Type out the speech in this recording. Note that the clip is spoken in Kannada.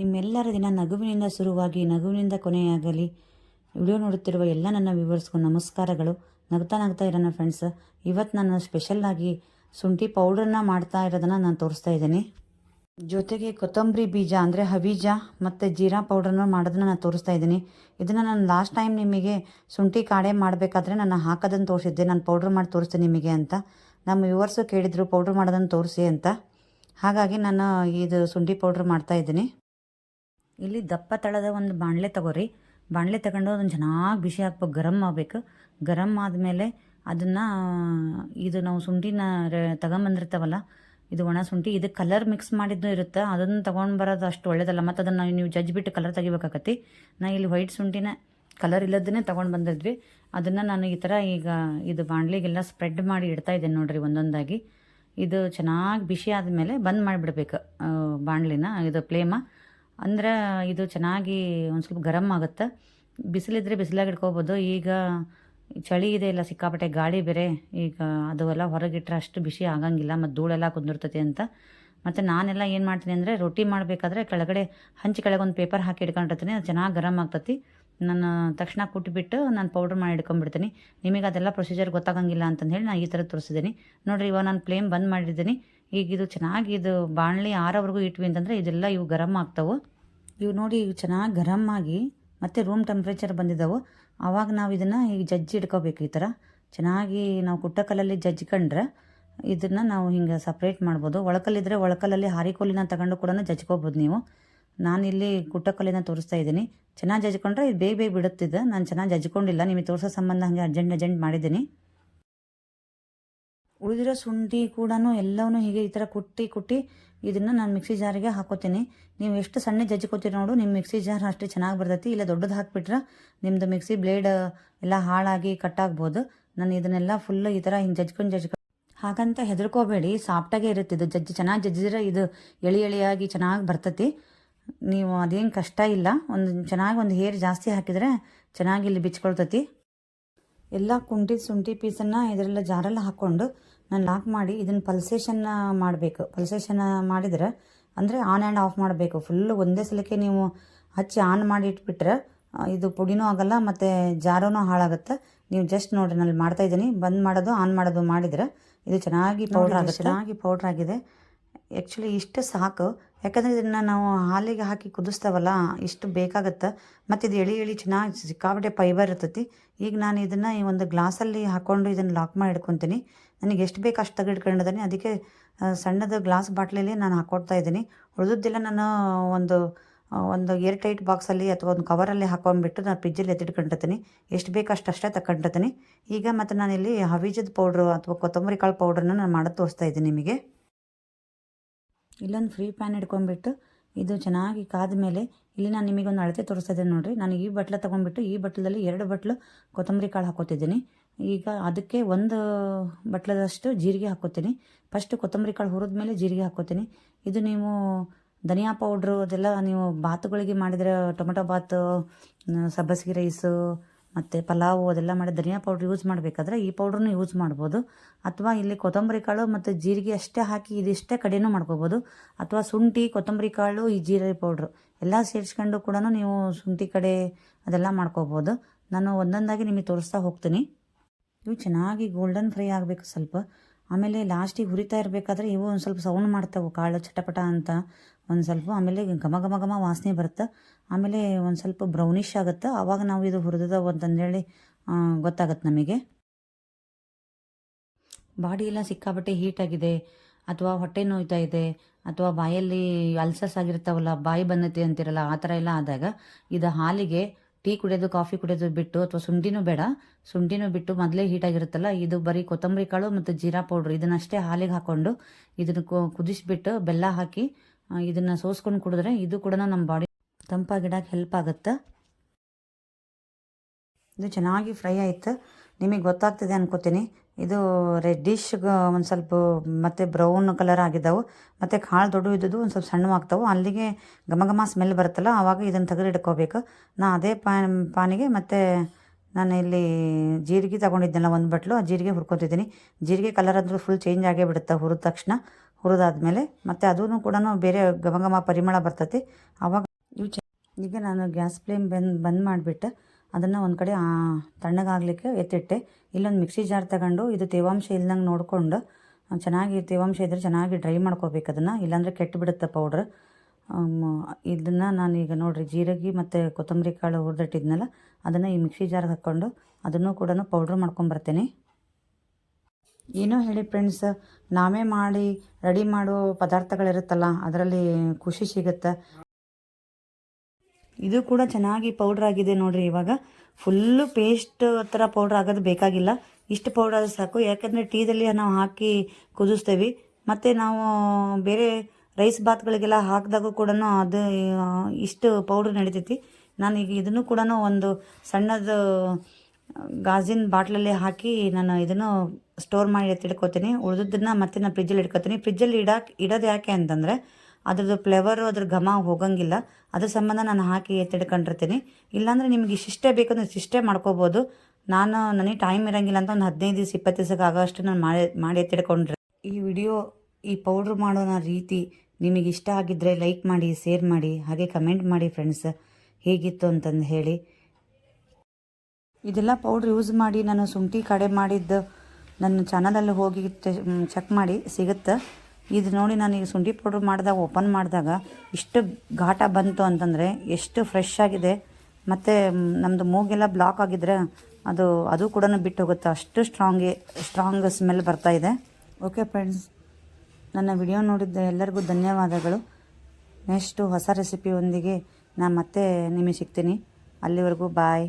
ನಿಮ್ಮೆಲ್ಲರ ದಿನ ನಗುವಿನಿಂದ ಶುರುವಾಗಿ ನಗುವಿನಿಂದ ಕೊನೆಯಾಗಲಿ. ವಿಡಿಯೋ ನೋಡುತ್ತಿರುವ ಎಲ್ಲ ನನ್ನ ವಿವರ್ಸ್ಗೂ ನಮಸ್ಕಾರಗಳು. ನಗ್ತಾ ನಗ್ತಾ ಇರೋಣ ಫ್ರೆಂಡ್ಸ್ ಇವತ್ತು ನಾನು ಸ್ಪೆಷಲ್ಲಾಗಿ ಶುಂಠಿ ಪೌಡ್ರನ್ನ ಮಾಡ್ತಾ ಇರೋದನ್ನು ನಾನು ತೋರಿಸ್ತಾ ಇದ್ದೀನಿ. ಜೊತೆಗೆ ಕೊತ್ತಂಬರಿ ಬೀಜ ಅಂದರೆ ಹಬೀಜ ಮತ್ತು ಜೀರಾ ಪೌಡ್ರನ್ನು ಮಾಡೋದನ್ನ ನಾನು ತೋರಿಸ್ತಾ ಇದ್ದೀನಿ. ಇದನ್ನು ನಾನು ಲಾಸ್ಟ್ ಟೈಮ್ ನಿಮಗೆ ಶುಂಠಿ ಕಾಡೆ ಮಾಡಬೇಕಾದ್ರೆ ನಾನು ಹಾಕೋದನ್ನು ತೋರಿಸಿದ್ದೆ. ನಾನು ಪೌಡ್ರ್ ಮಾಡಿ ತೋರಿಸ್ತೀನಿ ನಿಮಗೆ ಅಂತ. ನಮ್ಮ ವ್ಯೂವರ್ಸು ಕೇಳಿದರು ಪೌಡ್ರ್ ಮಾಡೋದನ್ನು ತೋರಿಸಿ ಅಂತ. ಹಾಗಾಗಿ ನಾನು ಇದು ಶುಂಠಿ ಪೌಡ್ರ್ ಮಾಡ್ತಾ ಇದ್ದೀನಿ. ಇಲ್ಲಿ ದಪ್ಪ ತಳದ ಒಂದು ಬಾಣಲೆ ತಗೋರಿ. ಬಾಣಲೆ ತಗೊಂಡು ಅದನ್ನು ಚೆನ್ನಾಗಿ ಬಿಸಿ ಹಾಕ್ಬೇಕು ಗರಮ್ ಆಗಬೇಕು. ಗರಮ್ ಆದಮೇಲೆ ಅದನ್ನು, ಇದು ನಾವು ಶುಂಠಿನ ತಗೊಂಬಂದಿರ್ತಾವಲ್ಲ, ಇದು ಒಣ ಶುಂಠಿ ಇದು ಕಲರ್ ಮಿಕ್ಸ್ ಮಾಡಿದ್ದು ಇರುತ್ತೆ. ಅದನ್ನು ತೊಗೊಂಡು ಬರೋದು ಅಷ್ಟು ಒಳ್ಳೇದಲ್ಲ. ಮತ್ತು ಅದನ್ನು ನೀವು ಜಜ್ಜಿ ಬಿಟ್ಟು ಕಲರ್ ತೆಗಿಬೇಕಾಗತ್ತಿ ನಾ ಇಲ್ಲಿ ವೈಟ್ ಶುಂಠಿನ ಕಲರ್ ಇಲ್ಲದನ್ನೇ ತೊಗೊಂಡು ಬಂದಿದ್ವಿ. ಅದನ್ನು ನಾನು ಈ ಥರ ಈಗ ಇದು ಬಾಣಲಿಗೆಲ್ಲ ಸ್ಪ್ರೆಡ್ ಮಾಡಿ ಇಡ್ತಾ ಇದ್ದೇನೆ ನೋಡಿರಿ ಒಂದೊಂದಾಗಿ. ಇದು ಚೆನ್ನಾಗಿ ಬಿಸಿ ಆದಮೇಲೆ ಬಂದ್ ಮಾಡಿಬಿಡ್ಬೇಕು ಬಾಣಲಿನ, ಇದು ಫ್ಲೇಮ. ಅಂದ್ರೆ ಇದು ಚೆನ್ನಾಗಿ ಒಂದು ಸ್ವಲ್ಪ ಗರಮ್ ಆಗುತ್ತೆ. ಬಿಸಿಲಿದ್ರೆ ಬಿಸಿಲಾಗಿ ಇಟ್ಕೋಬೋದು. ಈಗ ಚಳಿ ಇದೆ ಇಲ್ಲ, ಸಿಕ್ಕಾಪಟ್ಟೆ ಗಾಳಿ ಬೇರೆ, ಈಗ ಅದು ಎಲ್ಲ ಹೊರಗಿಟ್ರೆ ಅಷ್ಟು ಬಿಸಿ ಆಗಂಗಿಲ್ಲ, ಮತ್ತು ಧೂಳೆಲ್ಲ ಕುಂದಿರ್ತೈತಿ ಅಂತ. ಮತ್ತು ನಾನೆಲ್ಲ ಏನು ಮಾಡ್ತೀನಿ ಅಂದರೆ ರೊಟ್ಟಿ ಮಾಡಬೇಕಾದ್ರೆ ಕೆಳಗಡೆ ಹಂಚಿ ಕೆಳಗೆ ಒಂದು ಪೇಪರ್ ಹಾಕಿ ಇಟ್ಕೊಂಡಿರ್ತೀನಿ, ಅದು ಚೆನ್ನಾಗಿ ಗರಮ್ ಆಗ್ತತಿ. ನಾನು ತಕ್ಷಣ ಕುಟ್ಬಿಟ್ಟು ನಾನು ಪೌಡ್ರ್ ಮಾಡಿ ಇಟ್ಕೊಂಡ್ಬಿಡ್ತೀನಿ. ನಿಮಗೆ ಅದೆಲ್ಲ ಪ್ರೊಸೀಜರ್ ಗೊತ್ತಾಗಂಗಿಲ್ಲ ಅಂತಂದು ಹೇಳಿ ನಾನು ಈ ಥರ ತೋರಿಸಿದ್ದೀನಿ. ನೋಡಿರಿ, ಇವಾಗ ನಾನು ಫ್ಲೇಮ್ ಬಂದ್ ಮಾಡಿದ್ದೀನಿ. ಈಗ ಇದು ಚೆನ್ನಾಗಿ ಇದು ಬಾಣಲಿ ಆರೋವರೆಗೂ ಇಟ್ವಿ ಅಂತಂದರೆ ಇದೆಲ್ಲ ಇವು ಗರಮ್ ಆಗ್ತಾವೆ. ಇವು ನೋಡಿ ಇವು ಚೆನ್ನಾಗಿ ಗರಮ್ ಆಗಿ ಮತ್ತು ರೂಮ್ ಟೆಂಪ್ರೇಚರ್ ಬಂದಿದ್ದಾವೆ ಆವಾಗ ನಾವು ಇದನ್ನು ಈಗ ಜಜ್ಜಿ ಇಟ್ಕೋಬೇಕು ಈ ಥರ ಚೆನ್ನಾಗಿ ನಾವು ಕುಟ್ಟಕಲ್ಲಲ್ಲಿ ಜಜ್ಜಿಕೊಂಡ್ರೆ ಜಜ್ಕೊಂಡ್ರೆ ಇದನ್ನು ನಾವು ಹಿಂಗೆ ಸಪ್ರೇಟ್ ಮಾಡ್ಬೋದು. ಒಳಕಲ್ಲಿದ್ದರೆ ಒಳಕಲ್ಲಲ್ಲಿ ಹಾರಿಕೋಲಿನ ತಗೊಂಡು ಕೂಡ ಜಜ್ಕೋಬೋದು ನೀವು. ನಾನಿಲ್ಲಿ ಕುಟ್ಟಕಲ್ಲಿನ ತೋರಿಸ್ತಾ ಇದ್ದೀನಿ. ಚೆನ್ನಾಗಿ ಜಜ್ಕೊಂಡ್ರೆ ಇದು ಬೇಗ ಬೇಗ ಬಿಡುತ್ತಿದ್ದೆ ನಾನು ಚೆನ್ನಾಗಿ ಜಜ್ಕೊಂಡಿಲ್ಲ ನಿಮಗೆ ತೋರಿಸೋ ಸಂಬಂಧ ಹಾಗೆ ಅರ್ಜೆಂಟ್ ಅರ್ಜೆಂಟ್ ಮಾಡಿದ್ದೀನಿ. ಉಳಿದಿರೋ ಶುಂಠಿ ಕೂಡ ಎಲ್ಲವೂ ಹೀಗೆ ಈ ಥರ ಕುಟ್ಟಿ ಕುಟ್ಟಿ ಇದನ್ನು ನಾನು ಮಿಕ್ಸಿ ಜಾರಿಗೆ ಹಾಕೋತೀನಿ. ನೀವು ಎಷ್ಟು ಸಣ್ಣ ಜಜ್ಜಿಕೋತೀರಿ ನೋಡು ನಿಮ್ಮ ಮಿಕ್ಸಿ ಜಾರ್ ಅಷ್ಟೇ ಚೆನ್ನಾಗಿ ಬರ್ತೈತಿ. ಇಲ್ಲ ದೊಡ್ಡದು ಹಾಕಿಬಿಟ್ರೆ ನಿಮ್ಮದು ಮಿಕ್ಸಿ ಬ್ಲೇಡ್ ಎಲ್ಲ ಹಾಳಾಗಿ ಕಟ್ಟಾಗ್ಬೋದು ನಾನು ಇದನ್ನೆಲ್ಲ ಫುಲ್ ಈ ಥರ ಹಿಂಗೆ ಜಜ್ಕೊಂಡು ಜಜ್ಕೊಂಡು ಹಾಗಂತ ಹೆದರ್ಕೋಬೇಡಿ. ಸಾಫ್ಟಾಗೆ ಇರುತ್ತೆ ಇದು. ಜಜ್ಜಿ ಚೆನ್ನಾಗಿ ಜಜ್ಜಿದ್ರೆ ಇದು ಎಳಿ ಎಳಿಯಾಗಿ ಚೆನ್ನಾಗಿ ಬರ್ತೈತಿ. ನೀವು ಅದೇನು ಕಷ್ಟ ಇಲ್ಲ. ಒಂದು ಚೆನ್ನಾಗಿ ಒಂದು ಹೇರ್ ಜಾಸ್ತಿ ಹಾಕಿದರೆ ಚೆನ್ನಾಗಿ ಇಲ್ಲಿ ಬಿಚ್ಕೊಳ್ತೈತಿ. ಎಲ್ಲ ಕುಂಟಿ ಶುಂಠಿ ಪೀಸನ್ನು ಇದರೆಲ್ಲ ಜಾರೆಲ್ಲ ಹಾಕ್ಕೊಂಡು ನಾನು ಲಾಕ್ ಮಾಡಿ ಇದನ್ನು ಪಲ್ಸೇಷನ್ ಮಾಡಬೇಕು. ಪಲ್ಸೇಷನ್ ಮಾಡಿದರೆ ಅಂದರೆ ಆನ್ ಆ್ಯಂಡ್ ಆಫ್ ಮಾಡಬೇಕು. ಫುಲ್ಲು ಒಂದೇ ಸಲಕ್ಕೆ ನೀವು ಹಚ್ಚಿ ಆನ್ ಮಾಡಿ ಇಟ್ಬಿಟ್ರೆ ಇದು ಪುಡಿನೂ ಆಗಲ್ಲ ಮತ್ತು ಜಾರೂ ಹಾಳಾಗುತ್ತೆ. ನೀವು ಜಸ್ಟ್ ನೋಡಿರಿ, ನಾನು ಮಾಡ್ತಾ ಇದ್ದೀನಿ. ಬಂದ್ ಮಾಡೋದು ಆನ್ ಮಾಡೋದು ಮಾಡಿದರೆ ಇದು ಚೆನ್ನಾಗಿ ಪೌಡ್ರ್ ಆಗುತ್ತೆ. ಚೆನ್ನಾಗಿ ಪೌಡ್ರ್ ಆಗಿದೆ. ಆ್ಯಕ್ಚುಲಿ ಇಷ್ಟು ಸಾಕು. ಯಾಕಂದರೆ ಇದನ್ನು ನಾವು ಹಾಲಿಗೆ ಹಾಕಿ ಕುದಿಸ್ತಾವಲ್ಲ, ಇಷ್ಟು ಬೇಕಾಗುತ್ತೆ. ಮತ್ತು ಇದು ಎಳಿ ಎಳಿ ಚೆನ್ನಾಗಿ ಸಿಕ್ಕಾಪಟ್ಟೆ ಫೈಬರ್ ಇರ್ತೈತಿ. ಈಗ ನಾನು ಇದನ್ನು ಈ ಒಂದು ಗ್ಲಾಸಲ್ಲಿ ಹಾಕ್ಕೊಂಡು ಇದನ್ನು ಲಾಕ್ ಮಾಡಿ ಇಟ್ಕೊತೀನಿ. ನನಗೆ ಎಷ್ಟು ಬೇಕು ಅಷ್ಟು ತೆಗೆದಿಟ್ಕೊಂಡಿದ್ದೀನಿ ಅದಕ್ಕೆ ಸಣ್ಣದ ಸಣ್ಣದು ಗ್ಲಾಸ್ ಬಾಟ್ಲಲ್ಲಿ ನಾನು ಹಾಕ್ಕೊಡ್ತಾ ಇದ್ದೀನಿ. ಉಳಿದದ್ದೆಲ್ಲ ನಾನು ಒಂದು ಒಂದು ಏರ್ ಟೈಟ್ ಬಾಕ್ಸಲ್ಲಿ ಅಥವಾ ಒಂದು ಕವರಲ್ಲಿ ಹಾಕೊಂಡ್ಬಿಟ್ಟು ನಾನು ಫ್ರಿಜ್ಜಲ್ಲಿ ಎತ್ತಿಟ್ಕೊಂಡಿರ್ತೀನಿ. ಎಷ್ಟು ಬೇಕು ಅಷ್ಟು ಅಷ್ಟೇ ತಗೊಂಡಿರ್ತೀನಿ ಈಗ ಮತ್ತು ನಾನಿಲ್ಲಿ ಹವಿಜದ ಪೌಡ್ರು ಅಥವಾ ಕೊತ್ತಂಬರಿ ಕಾಳು ಪೌಡ್ರನ್ನ ನಾನು ಮಾಡೋದು ತೋರಿಸ್ತಾ ಇದ್ದೀನಿ ನಿಮಗೆ. ಇಲ್ಲೊಂದು ಫ್ರೀ ಪ್ಯಾನ್ ಇಟ್ಕೊಂಡ್ಬಿಟ್ಟು ಇದು ಚೆನ್ನಾಗಿ ಕಾದ ಮೇಲೆ ಇಲ್ಲಿ ನಾನು ನಿಮಗೊಂದು ಅಳತೆ ತೋರಿಸ್ತಾ ನೋಡಿರಿ. ನಾನು ಈ ಬಟ್ಲ ತೊಗೊಂಡ್ಬಿಟ್ಟು ಈ ಬಟ್ಲದಲ್ಲಿ ಎರಡು ಬಟ್ಲು ಕೊತ್ತಂಬರಿ ಕಾಳು ಹಾಕೋತಿದ್ದೀನಿ ಈಗ ಅದಕ್ಕೆ ಒಂದು ಬಟ್ಲದಷ್ಟು ಜೀರಿಗೆ ಹಾಕೋತೀನಿ ಫಸ್ಟ್ ಕೊತ್ತಂಬರಿ ಕಾಳು ಹುರಿದ ಮೇಲೆ ಜೀರಿಗೆ ಹಾಕೋತೀನಿ ಇದು ನೀವು ಧನಿಯಾ ಪೌಡ್ರು ಅದೆಲ್ಲ ನೀವು ಬಾತುಗಳಿಗೆ ಮಾಡಿದರೆ ಟೊಮೆಟೊ ಬಾತು ಸಬ್ಬಸಿಗೆ ರೈಸು ಮತ್ತು ಪಲಾವು ಅದೆಲ್ಲ ಮಾಡಿ ಧನಿಯಾ ಪೌಡ್ರ್ ಯೂಸ್ ಮಾಡಬೇಕಾದ್ರೆ ಈ ಪೌಡ್ರನ್ನು ಯೂಸ್ ಮಾಡ್ಬೋದು. ಅಥವಾ ಇಲ್ಲಿ ಕೊತ್ತಂಬರಿ ಕಾಳು ಮತ್ತು ಜೀರಿಗೆ ಅಷ್ಟೇ ಹಾಕಿ ಇದಿಷ್ಟೇ ಕಡೆಯೂ ಮಾಡ್ಕೋಬೋದು. ಅಥವಾ ಶುಂಠಿ, ಕೊತ್ತಂಬರಿ ಕಾಳು, ಈ ಜೀರಿಗೆ ಪೌಡ್ರು ಎಲ್ಲ ಸೇರಿಸ್ಕೊಂಡು ಕೂಡ ನೀವು ಶುಂಠಿ ಕಡೆ ಅದೆಲ್ಲ ಮಾಡ್ಕೋಬೋದು. ನಾನು ಒಂದೊಂದಾಗಿ ನಿಮಗೆ ತೋರಿಸ್ತಾ ಹೋಗ್ತೀನಿ. ಇವು ಚೆನ್ನಾಗಿ ಗೋಲ್ಡನ್ ಫ್ರೈ ಆಗಬೇಕು ಸ್ವಲ್ಪ. ಆಮೇಲೆ ಲಾಸ್ಟಿಗೆ ಹುರಿತಾ ಇರಬೇಕಾದ್ರೆ ಇವು ಒಂದು ಸ್ವಲ್ಪ ಸೌಂಡ್ ಮಾಡ್ತಾವೆ, ಕಾಳು ಚಟಪಟ ಅಂತ. ಒಂದು ಸ್ವಲ್ಪ ಆಮೇಲೆ ಘಮ ಘಮ ಘಮ ವಾಸನೆ ಬರುತ್ತೆ. ಆಮೇಲೆ ಒಂದು ಸ್ವಲ್ಪ ಬ್ರೌನಿಷ್ ಆಗುತ್ತೆ. ಆವಾಗ ನಾವು ಇದು ಹುರಿದ ಅಂತಂದೇಳಿ ಗೊತ್ತಾಗತ್ತೆ ನಮಗೆ. ಬಾಡಿ ಎಲ್ಲ ಸಿಕ್ಕಾಪಟ್ಟೆ ಹೀಟ್ ಆಗಿದೆ, ಅಥವಾ ಹೊಟ್ಟೆ ನೋಯ್ತಾ ಇದೆ, ಅಥವಾ ಬಾಯಲ್ಲಿ ಅಲ್ಸಸ್ ಆಗಿರ್ತಾವಲ್ಲ, ಬಾಯಿ ಬಂದತಿ ಅಂತಿರಲ್ಲ, ಆ ಥರ ಎಲ್ಲ ಆದಾಗ, ಇದು ಹಾಲಿಗೆ ಟೀ ಕುಡಿಯೋದು, ಕಾಫಿ ಕುಡಿಯೋದು ಬಿಟ್ಟು ಅಥವಾ ಶುಂಠಿನೂ ಬೇಡ. ಶುಂಠಿನೂ ಬಿಟ್ಟು ಮೊದಲೇ ಹೀಟಾಗಿರುತ್ತಲ್ಲ ಇದು ಬರೀ ಕೊತ್ತಂಬರಿ ಕಾಳು ಮತ್ತು ಜೀರಾ ಪೌಡ್ರ್ ಇದನ್ನಷ್ಟೇ ಹಾಲಿಗೆ ಹಾಕ್ಕೊಂಡು ಇದನ್ನು ಕುದಿಸಿಬಿಟ್ಟು ಬೆಲ್ಲ ಹಾಕಿ ಇದನ್ನು ಸೋಸ್ಕೊಂಡು ಕುಡಿದ್ರೆ ಇದು ಕೂಡ ನಮ್ಮ ಬಾಡಿ ತಂಪಾಗಿಡಕ್ಕೆ ಹೆಲ್ಪ್ ಆಗುತ್ತೆ. ಇದು ಚೆನ್ನಾಗಿ ಫ್ರೈ ಆಯಿತು. ನಿಮಗೆ ಗೊತ್ತಾಗ್ತದೆ ಅನ್ಕೋತೀನಿ. ಇದು ರೆಡ್ಡಿಶ್ ಒಂದು ಸ್ವಲ್ಪ ಮತ್ತು ಬ್ರೌನ್ ಕಲರ್ ಆಗಿದ್ದಾವೆ. ಮತ್ತು ಕಾಳು ದೊಡ್ಡ ಇದ್ದದ್ದು ಒಂದು ಸ್ವಲ್ಪ ಸಣ್ಣ ಆಗ್ತಾವೆ. ಅಲ್ಲಿಗೆ ಘಮ ಘಮ ಸ್ಮೆಲ್ ಬರುತ್ತಲ್ಲ ಆವಾಗ ಇದನ್ನು ತೆಗೆದು ಇಟ್ಕೋಬೇಕು. ನಾ ಅದೇ ಪಾನ್, ಪಾನಿಗೆ ಮತ್ತು ನಾನು ಇಲ್ಲಿ ಜೀರಿಗೆ ತಗೊಂಡಿದ್ದೆನಲ್ಲ ಒಂದು ಬಟ್ಲು ಆ ಜೀರಿಗೆ ಹುರ್ಕೊತಿದ್ದೀನಿ. ಜೀರಿಗೆ ಕಲರ್ ಅಂದರೂ ಫುಲ್ ಚೇಂಜ್ ಆಗೇ ಬಿಡುತ್ತೆ, ಹುರಿದ ತಕ್ಷಣ. ಹುರಿದಾದ್ಮೇಲೆ ಮತ್ತು ಅದೂ ಕೂಡ ಬೇರೆ ಘಮ ಘಮ ಪರಿಮಳ ಬರ್ತೈತಿ. ಆವಾಗ ಈಗ ನಾನು ಗ್ಯಾಸ್ ಫ್ಲೇಮ್ ಬಂದ್ ಬಂದ್ ಮಾಡಿಬಿಟ್ಟು ಅದನ್ನು ಒಂದು ಕಡೆ ತಣ್ಣಗಾಗಲಿಕ್ಕೆ ಎತ್ತಿಟ್ಟೆ. ಇಲ್ಲೊಂದು ಮಿಕ್ಸಿ ಜಾರ್ ತಗೊಂಡು ಇದು ತೇವಾಂಶ ಇಲ್ದಂಗೆ ನೋಡಿಕೊಂಡು ಚೆನ್ನಾಗಿ ತೇವಾಂಶ ಇದ್ದರೆ ಚೆನ್ನಾಗಿ ಡ್ರೈ ಮಾಡ್ಕೋಬೇಕು ಅದನ್ನು. ಇಲ್ಲಾಂದರೆ ಕೆಟ್ಟು ಬಿಡುತ್ತೆ ಪೌಡ್ರ್ ಇದನ್ನು ನಾನೀಗ ನೋಡಿರಿ, ಜೀರಿಗೆ ಮತ್ತು ಕೊತ್ತಂಬರಿ ಕಾಳು ಹುರಿದಿಟ್ಟಿದ್ನಲ್ಲ, ಅದನ್ನು ಈ ಮಿಕ್ಸಿ ಜಾರ್ಗೆ ಹಾಕ್ಕೊಂಡು ಅದನ್ನು ಕೂಡ ಪೌಡ್ರ್ ಮಾಡ್ಕೊಂಬರ್ತೀನಿ. ಏನೋ ಹೇಳಿ ಫ್ರೆಂಡ್ಸ್, ನಾವೇ ಮಾಡಿ, ರೆಡಿ ಮಾಡೋ ಪದಾರ್ಥಗಳಿರುತ್ತಲ್ಲ, ಅದರಲ್ಲಿ ಖುಷಿ ಸಿಗುತ್ತೆ. ಇದು ಕೂಡ ಚೆನ್ನಾಗಿ ಪೌಡ್ರ್ ಆಗಿದೆ ನೋಡ್ರಿ ಇವಾಗ. ಫುಲ್ಲು ಪೇಸ್ಟ್ ಥರ ಪೌಡ್ರ್ ಆಗೋದು ಬೇಕಾಗಿಲ್ಲ. ಇಷ್ಟು ಪೌಡ್ರ್ ಆದರೆ ಸಾಕು. ಯಾಕಂದರೆ ಟೀದಲ್ಲಿ ನಾವು ಹಾಕಿ ಕುದಿಸ್ತೇವೆ. ಮತ್ತು ನಾವು ಬೇರೆ ರೈಸ್ ಬಾತ್ಗಳಿಗೆಲ್ಲ ಹಾಕಿದಾಗೂ ಕೂಡ ಅದು ಇಷ್ಟು ಪೌಡ್ರ್ ನಡಿತೈತಿ. ನಾನು ಈಗ ಇದನ್ನು ಕೂಡ ಒಂದು ಸಣ್ಣದು, ಗಾಜಿನ ಬಾಟ್ಲಲ್ಲಿ ಹಾಕಿ ನಾನು ಇದನ್ನು ಸ್ಟೋರ್ ಮಾಡಿ ಎತ್ತಿಡ್ಕೋತೀನಿ ಉಳಿದದ್ದನ್ನು ಮತ್ತೆ ನಾನು ಫ್ರಿಜ್ಜಲ್ಲಿ ಇಟ್ಕೋತೀನಿ. ಫ್ರಿಜ್ಜಲ್ಲಿ ಇಡಕ್ಕೆ ಇಡೋದು ಯಾಕೆ ಅಂತಂದರೆ ಅದ್ರದ್ದು ಫ್ಲೇವರು ಅದ್ರ ಘಮ ಹೋಗಂಗಿಲ್ಲ. ಅದ್ರ ಸಂಬಂಧ ನಾನು ಹಾಕಿ ಎತ್ತಿಡ್ಕೊಂಡಿರ್ತೀನಿ ಇಲ್ಲಾಂದರೆ ನಿಮ್ಗೆ ಇಷ್ಟಿಷ್ಟೇ ಬೇಕಂದ್ರೆ ಇಷ್ಟಿಷ್ಟೇ ಮಾಡ್ಕೋಬೋದು. ನಾನು, ನನಗೆ ಟೈಮ್ ಇರೋಂಗಿಲ್ಲ ಅಂತ ಒಂದು ಹದಿನೈದು ದಿವಸ, ಇಪ್ಪತ್ತು ದಿವಸಕ್ಕೆ ಆಗೋಷ್ಟು ನಾನು ಮಾಡಿ ಮಾಡಿ ಎತ್ತಿಡ್ಕೊಂಡ್ರೆ ಈ ವಿಡಿಯೋ ಈ ಪೌಡ್ರ್ ಮಾಡೋನ ರೀತಿ ನಿಮಗೆ ಇಷ್ಟ ಆಗಿದ್ದರೆ ಲೈಕ್ ಮಾಡಿ ಶೇರ್ ಮಾಡಿ, ಹಾಗೆ ಕಮೆಂಟ್ ಮಾಡಿ ಫ್ರೆಂಡ್ಸ್ ಹೇಗಿತ್ತು ಅಂತಂದು ಹೇಳಿ. ಇದೆಲ್ಲ ಪೌಡ್ರ್ ಯೂಸ್ ಮಾಡಿ, ನಾನು ಶುಂಠಿ ಕಡೆ ಮಾಡಿದ್ದು ನನ್ನ ಚಾನಲಲ್ಲಿ ಹೋಗಿ ಚೆಕ್ ಮಾಡಿ, ಸಿಗುತ್ತೆ. ಇದು ನೋಡಿ ನಾನು ಈಗ ಶುಂಠಿ ಪೌಡ್ರ್ ಮಾಡಿದಾಗ ಓಪನ್ ಮಾಡಿದಾಗ ಇಷ್ಟು ಘಾಟ ಬಂತು ಅಂತಂದರೆ ಎಷ್ಟು ಫ್ರೆಶ್ ಆಗಿದೆ. ಮತ್ತು ನಮ್ಮದು ಮೂಗೆಲ್ಲ ಬ್ಲಾಕ್ ಆಗಿದ್ರೆ ಅದು ಅದು ಕೂಡ ಬಿಟ್ಟು ಹೋಗುತ್ತೆ ಅಷ್ಟು ಸ್ಟ್ರಾಂಗಿ ಸ್ಟ್ರಾಂಗ್ ಸ್ಮೆಲ್ ಬರ್ತಾ ಇದೆ. ಓಕೆ ಫ್ರೆಂಡ್ಸ್ ನನ್ನ ವಿಡಿಯೋ ನೋಡಿದ್ದ ಎಲ್ಲರಿಗೂ ಧನ್ಯವಾದಗಳು. ನೆಕ್ಸ್ಟು ಹೊಸ ರೆಸಿಪಿಯೊಂದಿಗೆ ನಾನು ಮತ್ತೆ ನಿಮಗೆ ಸಿಗ್ತೀನಿ. ಅಲ್ಲಿವರೆಗೂ ಬಾಯ್